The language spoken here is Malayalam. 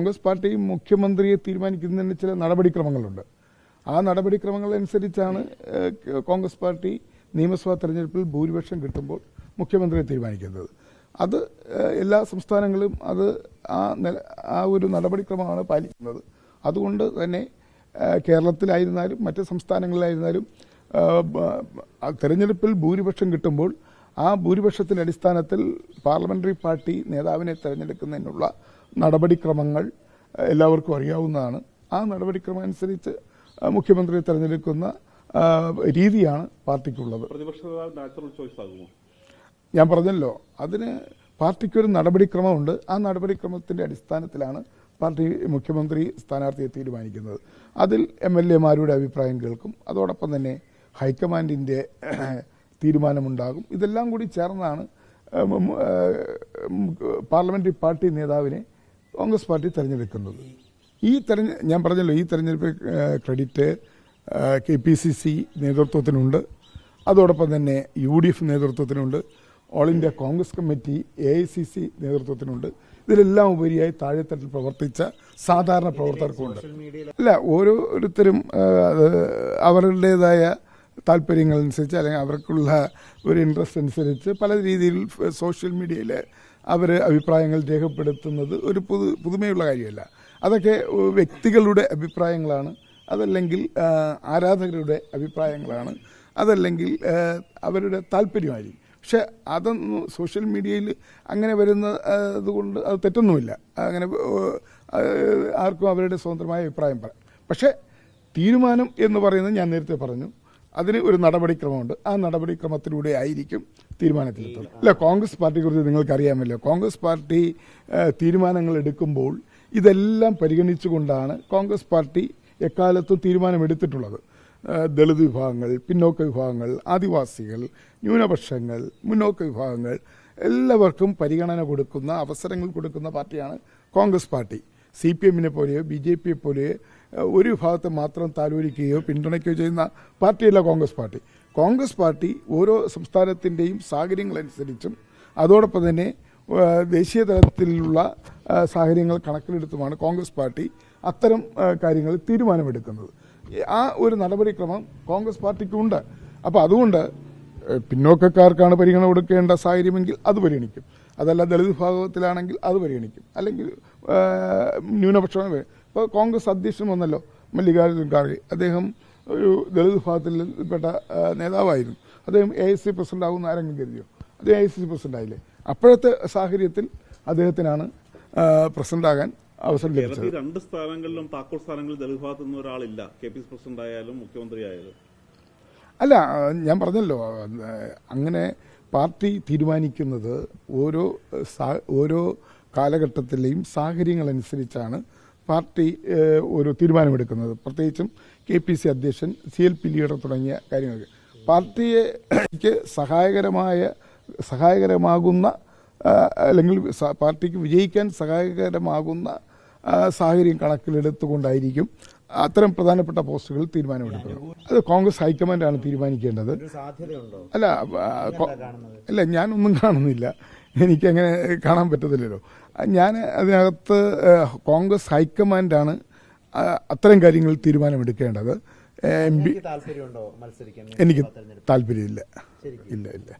കോൺഗ്രസ് പാർട്ടി മുഖ്യമന്ത്രിയെ തീരുമാനിക്കുന്നതിന് ചില നടപടിക്രമങ്ങളുണ്ട്. ആ നടപടിക്രമങ്ങൾ അനുസരിച്ചാണ് കോൺഗ്രസ് പാർട്ടി നിയമസഭാ തെരഞ്ഞെടുപ്പിൽ ഭൂരിപക്ഷം കിട്ടുമ്പോൾ മുഖ്യമന്ത്രിയെ തീരുമാനിക്കുന്നത്. അത് എല്ലാ സംസ്ഥാനങ്ങളും അത് ആ ആ ഒരു നടപടിക്രമമാണ് പാലിക്കുന്നത്. അതുകൊണ്ട് തന്നെ കേരളത്തിലായിരുന്നാലും മറ്റ് സംസ്ഥാനങ്ങളിലായിരുന്നാലും തെരഞ്ഞെടുപ്പിൽ ഭൂരിപക്ഷം കിട്ടുമ്പോൾ ആ ഭൂരിപക്ഷത്തിന്റെ അടിസ്ഥാനത്തിൽ പാർലമെന്ററി പാർട്ടി നേതാവിനെ തെരഞ്ഞെടുക്കുന്നതിനുള്ള നടപടിക്രമങ്ങൾ എല്ലാവർക്കും അറിയാവുന്നതാണ്. ആ നടപടിക്രമം അനുസരിച്ച് മുഖ്യമന്ത്രി മുഖ്യമന്ത്രിയെ തെരഞ്ഞെടുക്കുന്ന രീതിയാണ് പാർട്ടിക്കുള്ളത്. ഞാൻ പറഞ്ഞല്ലോ അതിന് പാർട്ടിക്കൊരു നടപടിക്രമമുണ്ട്. ആ നടപടിക്രമത്തിന്റെ അടിസ്ഥാനത്തിലാണ് പാർട്ടി മുഖ്യമന്ത്രി സ്ഥാനാർത്ഥിയെ തീരുമാനിക്കുന്നത്. അതിൽ എം എൽ എമാരുടെ അഭിപ്രായം കേൾക്കും. അതോടൊപ്പം തന്നെ ഹൈക്കമാൻഡിന്റെ തീരുമാനമുണ്ടാകും. ഇതെല്ലാം കൂടി ചേർന്നാണ് പാർലമെന്ററി പാർട്ടി നേതാവിനെ കോൺഗ്രസ് പാർട്ടി തെരഞ്ഞെടുക്കുന്നത്. ഈ തെരഞ്ഞ ഞാൻ പറഞ്ഞല്ലോ ഈ തെരഞ്ഞെടുപ്പ് credit K P C C നേതൃത്വത്തിനുണ്ട്. അതോടൊപ്പം തന്നെ U D F നേതൃത്വത്തിനുണ്ട്. All India Congress committee A I C C നേതൃത്വത്തിനുണ്ട്. ഇതിലെല്ലാം ഉപരിയായി താഴെത്തട്ടിൽ പ്രവർത്തിച്ച സാധാരണ പ്രവർത്തകർക്കുമുണ്ട്. അല്ല ഓരോരുത്തരും അവരുടേതായ താല്പര്യങ്ങൾ അവരുടേതായ താല്പര്യങ്ങളനുസരിച്ച് അല്ലെങ്കിൽ അവർക്കുള്ള ഒരു ഇൻട്രസ്റ്റ് അനുസരിച്ച് പല രീതിയിൽ സോഷ്യൽ മീഡിയയിൽ അവർ അഭിപ്രായങ്ങൾ രേഖപ്പെടുത്തുന്നത് ഒരു പുതു പുതുമയുള്ള കാര്യമല്ല. അതൊക്കെ വ്യക്തികളുടെ അഭിപ്രായങ്ങളാണ്. അതല്ലെങ്കിൽ ആരാധകരുടെ അഭിപ്രായങ്ങളാണ്. അതല്ലെങ്കിൽ അവരുടെ താല്പര്യമായിരിക്കും. പക്ഷെ അതൊന്നും സോഷ്യൽ മീഡിയയിൽ അങ്ങനെ വരുന്ന അതുകൊണ്ട് അത് തെറ്റൊന്നുമില്ല. അങ്ങനെ ആർക്കും അവരുടെ സ്വതന്ത്രമായ അഭിപ്രായം പറയാം. പക്ഷേ തീരുമാനം എന്ന് പറയുന്നത് ഞാൻ നേരത്തെ പറഞ്ഞു. അതിന് ഒരു നടപടിക്രമമുണ്ട്. ആ നടപടിക്രമത്തിലൂടെ ആയിരിക്കും തീരുമാനത്തിലെത്തുന്നത് അല്ല കോൺഗ്രസ് കുറിച്ച് നിങ്ങൾക്കറിയാമല്ലോ. കോൺഗ്രസ് പാർട്ടി തീരുമാനങ്ങൾ എടുക്കുമ്പോൾ ഇതെല്ലാം പരിഗണിച്ചുകൊണ്ടാണ് കോൺഗ്രസ് പാർട്ടി എക്കാലത്തും തീരുമാനമെടുത്തിട്ടുള്ളത്. ദളിത് വിഭാഗങ്ങൾ പിന്നോക്ക വിഭാഗങ്ങൾ ആദിവാസികൾ ന്യൂനപക്ഷങ്ങൾ മുന്നോക്ക വിഭാഗങ്ങൾ എല്ലാവർക്കും പരിഗണന കൊടുക്കുന്ന അവസരങ്ങൾ കൊടുക്കുന്ന പാർട്ടിയാണ് കോൺഗ്രസ് പാർട്ടി. സി പി എമ്മിനെ പോലെയോ ബി ജെ പിയെ പോലെയോ ഒരു വിഭാഗത്തെ മാത്രം താലോലിക്കുകയോ പിന്തുണയ്ക്കുകയോ ചെയ്യുന്ന പാർട്ടിയല്ല കോൺഗ്രസ് പാർട്ടി. കോൺഗ്രസ് പാർട്ടി ഓരോ സംസ്ഥാനത്തിന്റെയും സാഹചര്യങ്ങളനുസരിച്ചും അതോടൊപ്പം തന്നെ ദേശീയ തലത്തിലുള്ള സാഹചര്യങ്ങൾ കണക്കിലെടുത്തുമാണ് കോൺഗ്രസ് പാർട്ടി അത്തരം കാര്യങ്ങൾ തീരുമാനമെടുക്കുന്നത്. ആ ഒരു നടപടിക്രമം കോൺഗ്രസ് പാർട്ടിക്കുണ്ട്. അപ്പോൾ അതുകൊണ്ട് പിന്നോക്കക്കാർക്കാണ് പരിഗണന കൊടുക്കേണ്ട സാഹചര്യമെങ്കിൽ അത് പരിഗണിക്കും. അതല്ല ദളിത് വിഭാഗത്തിലാണെങ്കിൽ അത് പരിഗണിക്കും. അല്ലെങ്കിൽ ന്യൂനപക്ഷമാണ് ഇപ്പോൾ കോൺഗ്രസ് അധ്യക്ഷൻ വന്നല്ലോ മല്ലികാർജുൻ ഖാർഗെ. അദ്ദേഹം ഒരു ദളിത് വിഭാഗത്തിൽപ്പെട്ട നേതാവായിരുന്നു. അദ്ദേഹം എ ഐ സി പ്രസിഡന്റ് ആകുമെന്ന് ആരെങ്കിലും കരുതിയോ? അദ്ദേഹം എ ഐ സി പ്രസിഡന്റ് ആയില്ലേ? അപ്പോഴത്തെ സാഹചര്യത്തിൽ അദ്ദേഹത്തിനാണ് പ്രസിഡന്റ് ആകാൻ അവസരം ലഭിച്ചത്. രണ്ട് സ്ഥാനങ്ങളിലും താക്കോൽ സ്ഥാനങ്ങളിൽ ദളിത് ഭാഗത്തു നിന്ന് ഒരാളില്ല. കെ പി സി പ്രസിഡന്റ് ആയാലും മുഖ്യമന്ത്രി ആയാലും. അല്ല ഞാൻ പറഞ്ഞല്ലോ അങ്ങനെ പാർട്ടി തീരുമാനിക്കുന്നത് ഓരോ ഓരോ കാലഘട്ടത്തിലെയും സാഹചര്യങ്ങളനുസരിച്ചാണ് പാർട്ടി ഒരു തീരുമാനമെടുക്കുന്നത്. പ്രത്യേകിച്ചും കെ പി സി അധ്യക്ഷൻ സി എൽ പി ലീഡർ തുടങ്ങിയ കാര്യങ്ങൾക്ക്. പാർട്ടിക്ക് സഹായകരമായ സഹായകരമാകുന്ന അല്ലെങ്കിൽ പാർട്ടിക്ക് വിജയിക്കാൻ സഹായകരമാകുന്ന സാഹചര്യം കണക്കിലെടുത്തുകൊണ്ടായിരിക്കും അത്തരം പ്രധാനപ്പെട്ട പോസ്റ്റുകൾ തീരുമാനമെടുക്കുന്നത്. അത് കോൺഗ്രസ് ഹൈക്കമാൻഡാണ് തീരുമാനിക്കേണ്ടത്. അല്ല അല്ല ഞാനൊന്നും കാണുന്നില്ല. എനിക്കങ്ങനെ കാണാൻ പറ്റത്തില്ലല്ലോ. ഞാൻ അതിനകത്ത് കോൺഗ്രസ് ഹൈക്കമാൻഡാണ് അത്തരം കാര്യങ്ങൾ തീരുമാനമെടുക്കേണ്ടത്. എം പി എനിക്ക് താല്പര്യമില്ല. ഇല്ല ഇല്ല.